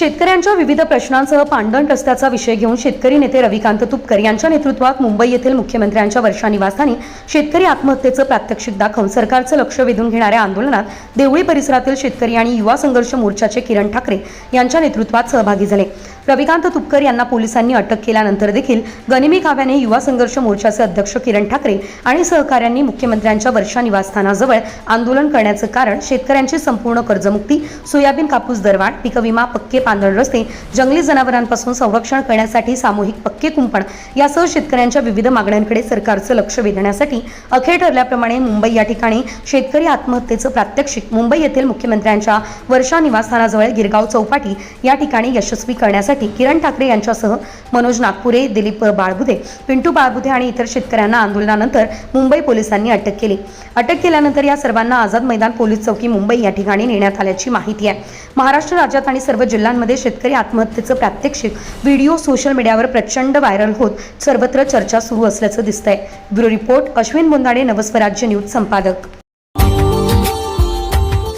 शेतकऱ्यांच्या विविध प्रश्नांसह पांडण रस्त्याचा विषय घेऊन शेतकरी नेते रविकांत तुपकर यांच्या नेतृत्वात मुंबई येथील मुख्यमंत्र्यांच्या वर्षा निवासस्थानी शेतकरी आत्महत्येचं प्रात्यक्षिक दाखवून सरकारचं लक्ष वेधून घेणाऱ्या आंदोलनात देवळी परिसरातील शेतकरी आणि युवा संघर्ष मोर्चाचे किरण ठाकरे यांच्या नेतृत्वात सहभागी झाले. रविकांत तुपकर यांना पोलिसांनी अटक केल्यानंतर देखील गनिमी काव्याने युवा संघर्ष मोर्चाचे अध्यक्ष किरण ठाकरे आणि सहकाऱ्यांनी मुख्यमंत्र्यांच्या वर्षा निवासस्थानाजवळ आंदोलन करण्याचं कारण शेतकऱ्यांची संपूर्ण कर्जमुक्ती सोयाबीन कापूस दरवाढ पीक विमा पक्के पांढरण रस्ते जंगली जनावरांपासून संरक्षण करण्यासाठी सामूहिक पक्के कुंपण यासह शेतकऱ्यांच्या विविध मागण्यांकडे सरकारचं लक्ष वेधण्यासाठी अखेर ठरल्याप्रमाणे मुंबई या ठिकाणी शेतकरी आत्महत्येचं प्रात्यक्षिक. मुंबई येथील मुख्यमंत्र्यांच्या वर्षा निवासस्थानाजवळ गिरगाव चौपाटी या ठिकाणी यशस्वी करण्यासाठी करण्यासाठी किरण ठाकरे यांच्यासह मनोज नागपुरे दिलीप बाळबुधे पिंटू बाळबुधे आणि इतर शेतकऱ्यांना आंदोलनानंतर मुंबई पोलिसांनी अटक केली. अटक केल्यानंतर या सर्वांना आझाद मैदान पोलीस चौकी मुंबई या ठिकाणी नेण्यात आल्याची माहिती आहे. महाराष्ट्र राज्यात आणि सर्व जिल्ह्यांमध्ये शेतकरी आत्महत्येचं प्रात्यक्षिक व्हिडिओ सोशल मीडियावर प्रचंड व्हायरल होत सर्वत्र चर्चा सुरू असल्याचं दिसतंय. Bureau report Ashwin Bondade Navswarajya news संपादक.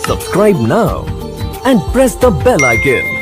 Subscribe now and press the bell icon.